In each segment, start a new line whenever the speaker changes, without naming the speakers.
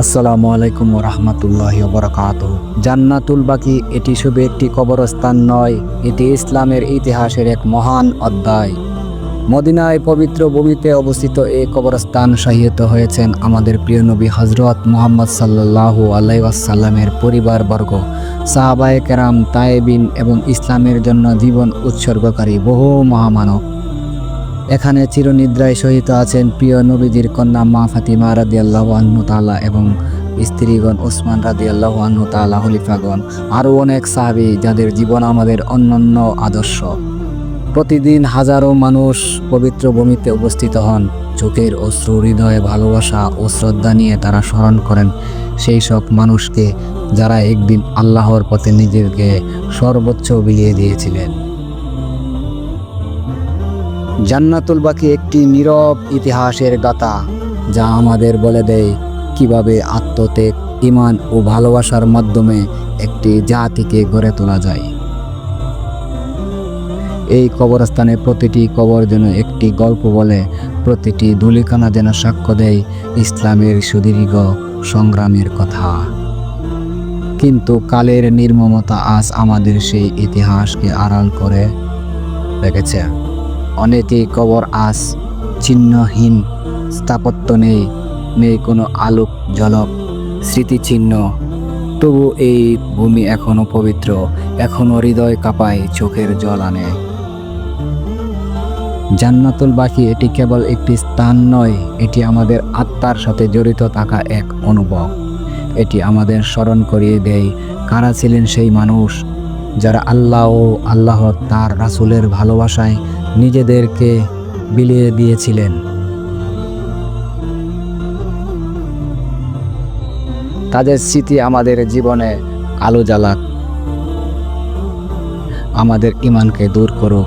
আসসালামু আলাইকুম রহমতুল্লাহ বরকাত জান্নাতুল বাকি, এটি শুধু একটি কবরস্থান নয়, এটি ইসলামের ইতিহাসের এক মহান অধ্যায়। মদিনায় পবিত্র ভূমিতে অবস্থিত এই কবরস্থান শাহিত হয়েছেন আমাদের প্রিয় নবী হজরত মোহাম্মদ সাল্লাহু আলাইসাল্লামের পরিবারবর্গ, সাহাবায়ে কেরাম, তায়েবিন এবং ইসলামের জন্য জীবন উৎসর্গকারী বহু মহামানব। এখানে চিরনিদ্রায় সহিত আছেন প্রিয় নবীজির কন্যা মা ফাতিমা রাদি আল্লাহ আহ্ন এবং স্ত্রীগণ ওসমান রাদি আল্লাহ আহ্ন হলিফাগণ আরও অনেক সাহাবি যাদের জীবন আমাদের অন্যান্য আদর্শ। প্রতিদিন হাজারো মানুষ পবিত্র ভূমিতে উপস্থিত হন। চোখের অশ্রু, হৃদয়ে ভালোবাসা ও শ্রদ্ধা নিয়ে তারা স্মরণ করেন। সেই সব মানুষকে যারা একদিন আল্লাহর পথে নিজেকে সর্বোচ্চ বিলিয়ে দিয়েছিলেন। জান্নাতুল বাকি একটি নীরব ইতিহাসের গাথা, যা আমাদের বলে দেয় কীভাবে আত্মত্যাগ ইমান ও ভালোবাসার মাধ্যমে একটি জাতিকে গড়ে তোলা যায়। এই কবরস্থানে প্রতিটি কবর যেন একটি গল্প বলে, প্রতিটি ধুলিকানা যেন সাক্ষ্য দেয় ইসলামের সুদীর্ঘ সংগ্রামের কথা। কিন্তু কালের নির্মমতা আজ আমাদের সেই ইতিহাসকে আড়াল করে রেখেছে। অনেকেই কবর আজ চিহ্নহীন স্থাপত্য নেই নেই কোনো আলোক ঝলক, স্মৃতিচিহ্ন। তবু এই ভূমি এখনও পবিত্র, এখনও হৃদয় কাঁপায়, চোখের জল আনে। জান্নাতুল বাকি, এটি কেবল একটি স্থান নয়, এটি আমাদের আত্মার সাথে জড়িত থাকা এক অনুভব। এটি আমাদের স্মরণ করিয়ে দেয়, কারা ছিলেন সেই মানুষ যারা আল্লাহ ও আল্লাহ তার রাসূলের ভালোবাসায় নিজেদেরকে বিলিয়ে দিয়েছিলেন। তাদের স্মৃতি আমাদের জীবনে আলো জ্বালাক। আমাদের ইমানকে দূর করুক।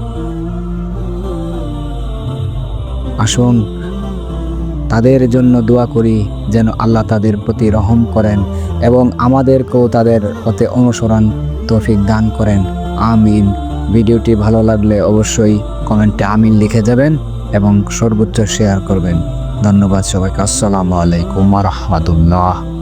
আসুন, তাদের জন্য দোয়া করি যেন আল্লাহ তাদের প্রতি রহম করেন। এবং আমাদেরকেও তাদের পথে অনুসরণ, তৌফিক দান করেন। আমিন। ভিডিওটি ভালো লাগলে অবশ্যই কমেন্টে আমিন লিখে যাবেন এবং সর্বোচ্চ শেয়ার করবেন। ধন্যবাদ সবাইকে। আসসালামু আলাইকুম রহমতুল্লাহ।